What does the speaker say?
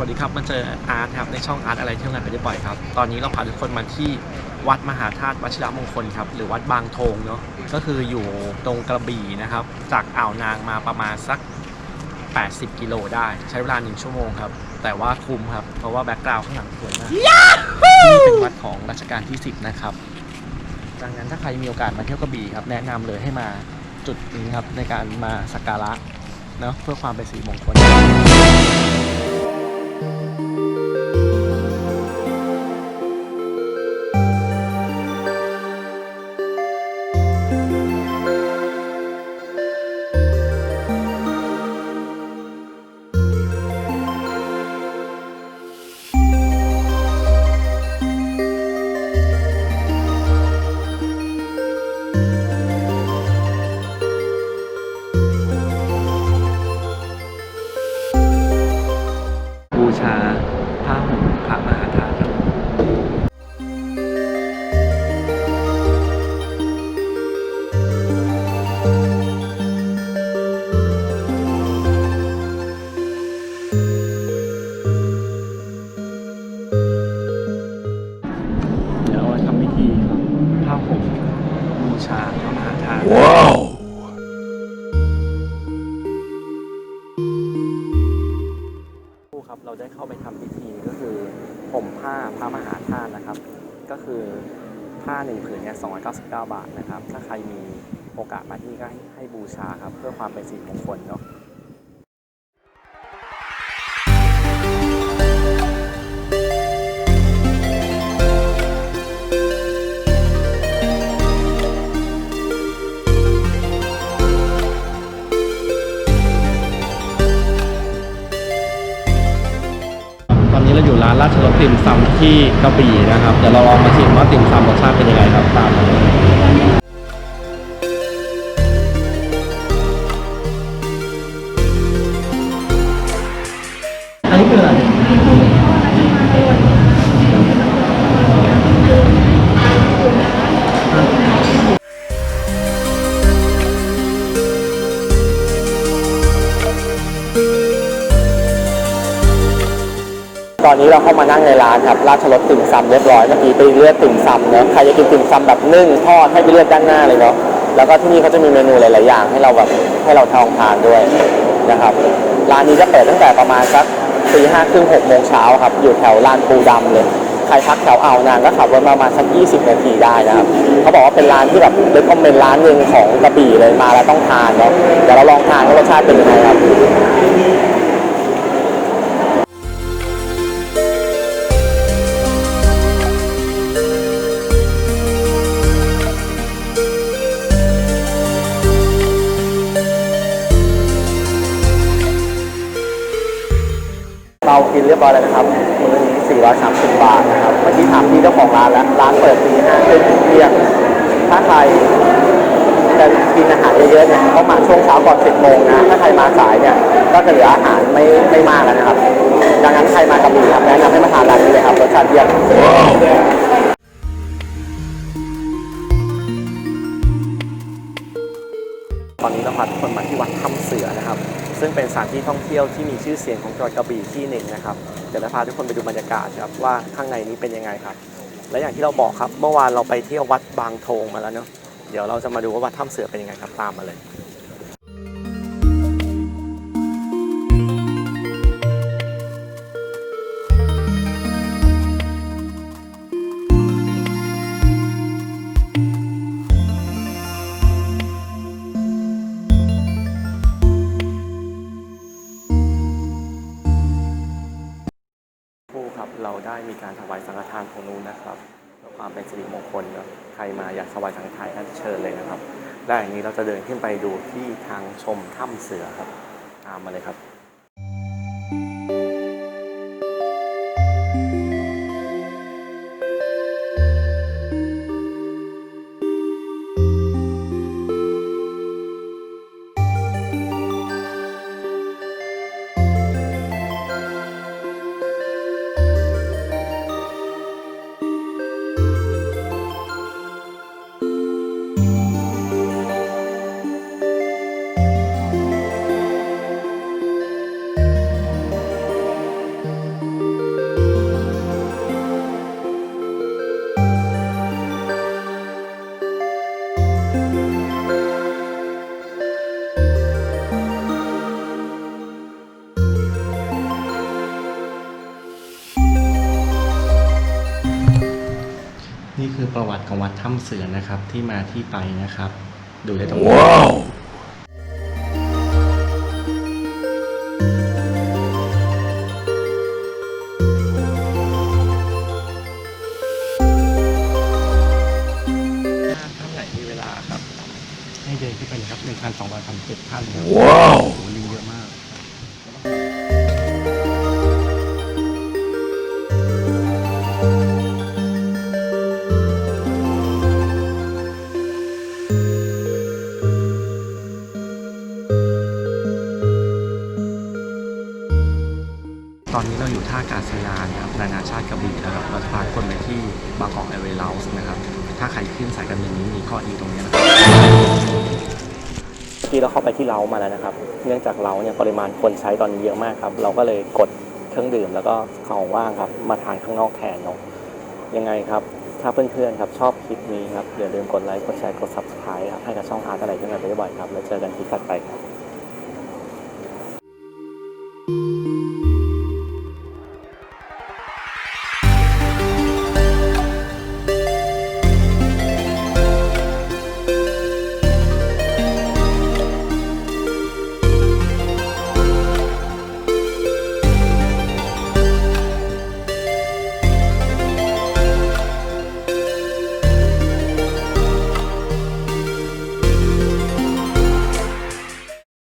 วัสดีครับมาเจออาร์ตครับในช่องอาร์ตอะไรเที่ยวงานไปได้บ่อยครับ ตอนนี้เราพาทุกคนมาที่วัดมหาธาตุวชิรมงคลครับ หรือวัดบางโทงเนาะก็คืออยู่ตรงกระบี่นะครับ จากอ่าวนางมาประมาณสัก 80 กิโลได้ ใช้เวลา1ชั่วโมงครับ แต่ว่าคุ้มครับ เพราะว่าแบ็กกราวด์ข้างหลังสวยมากนี่เป็นวัดของรัชกาลที่ 10 นะครับ ดังนั้นถ้าใครมีโอกาสมาเที่ยวกระบี่ครับแนะนำเลยให้มาจุดนี้ครับในการมาสักการะเนาะเพื่อความเป็นสิริมงคล thank you ชาพระมหาธาตุผู้ครับเราได้เข้าไปทำพิธีก็คือห่มผ้าพระมหาธาตุนะครับ ก็คือผ้าหนึ่งผืนเนี่ย299 บาทนะครับ ถ้าใครมีโอกาสมาที่นี่ก็ให้ให้บูชาครับ เพื่อความเป็นสิริมงคลเนาะ ราชรสติ่มซำที่กระบี่นะครับ เดี๋ยวเราลองมาชิมว่าติ่มซำรสชาติเป็นยังไงครับตามมาเลย นี้เราเข้ามานั่งในร้านครับราชรสติ่มซำเรียบร้อยเมื่อกี้ไปเลือกติ่มซำเนาะใครจะกินติ่มซำแบบนึ่งทอดให้ไปเลือกด้านหน้าเลยเนาะแล้วก็ที่นี่เขาจะมีเมนูหลาย ๆ อย่าง ให้เราแบบให้เราทองทานด้วยนะครับร้านนี้จะเปิดตั้งแต่ประมาณสักตีห้าครึ่งหกโมงเช้าครับอยู่แถวลานปูดำเลยใครพักแถวอ่าวนางก็ขับรถมาประมาณสัก 20 นาทีได้นะครับเขาบอกว่าเป็นร้านที่แบบเด็กคอมเมนต์ร้านหนึ่งของกระบี่เลยมาแล้วต้องทานเนาะเดี๋ยวเราลองทานว่ารสชาติเป็นยังไงครับ เรากินเรียบร้อยแล้วนะครับมื้อนี้430 บาทนะครับเมื่อกี้ถามพี่เจ้าของร้านแล้วร้านเปิดตีห้าครึ่งถึงเที่ยงถ้าใครจะกินอาหารเยอะๆเนี่ยต้องมาช่วงเช้าก่อน10โมงนะถ้าใครมาสายเนี่ยก็จะเหลืออาหารไม่ไม่มากแล้วนะครับ ดังนั้นใครมากระบี่ครับแนะนำให้มาทานร้านนี้เลยครับรสชาติเยี่ยมตอนนี้เราพาทุกคนมาที่วัดถ้ำเสือนะครับ ซึ่งเป็นสถานที่ท่องเที่ยวที่มีชื่อเสียงของจังหวัดกระบี่ที่หนึ่งนะครับเดี๋ยวเราพาทุกคนไปดูบรรยากาศครับว่าข้างในนี้เป็นยังไงครับ และอย่างที่เราบอกครับ เมื่อวานเราไปเที่ยววัดบางโทงมาแล้วเนาะเดี๋ยวเราจะมาดูว่าวัดถ้ำเสือเป็นยังไงครับตามมาเลย มีการถวายสังฆทานของนู้นนะครับเพื่อความเป็นสิริมงคลเนอะใครมาอยากถวายสังฆทานก็เชิญเลยนะครับ และอย่างนี้เราจะเดินขึ้นไปดูที่ทางชมถ้ำเสือครับ ตามมาเลยครับ นี่คือประวัติของวัดถ้ำเสือนะครับ ที่มาที่ไปนะครับ ดูได้ตรงนี้ว้าวถ้ำไหนมีเวลาครับ ให้เดินขึ้นไปเลยครับ1,237ขั้นครับ ว้าว กาศยานนะครับนานาชาติกระบี่นะครับเราจะพาคนไปที่บางกอกแอร์เวย์ลาวส์นะครับ ถ้าใครขึ้นสายการบินนี้มีข้อดีตรงนี้นะครับที่เราเข้าไปที่เรามาแล้วนะครับ เนื่องจากเราเนี่ยปริมาณคนใช้ตอนนี้เยอะมากครับ เราก็เลยกดเครื่องดื่มแล้วก็ของว่างครับมาทานข้างนอกแทนเนาะยังไงครับ ถ้าเพื่อนๆครับชอบคลิปนี้ครับอย่าลืมกดไลค์กดแชร์กด subscribe ครับให้กับช่องอาร์ตอะไรที่มาบ่อยครับแล้วเจอกันที่ถัดไปครับ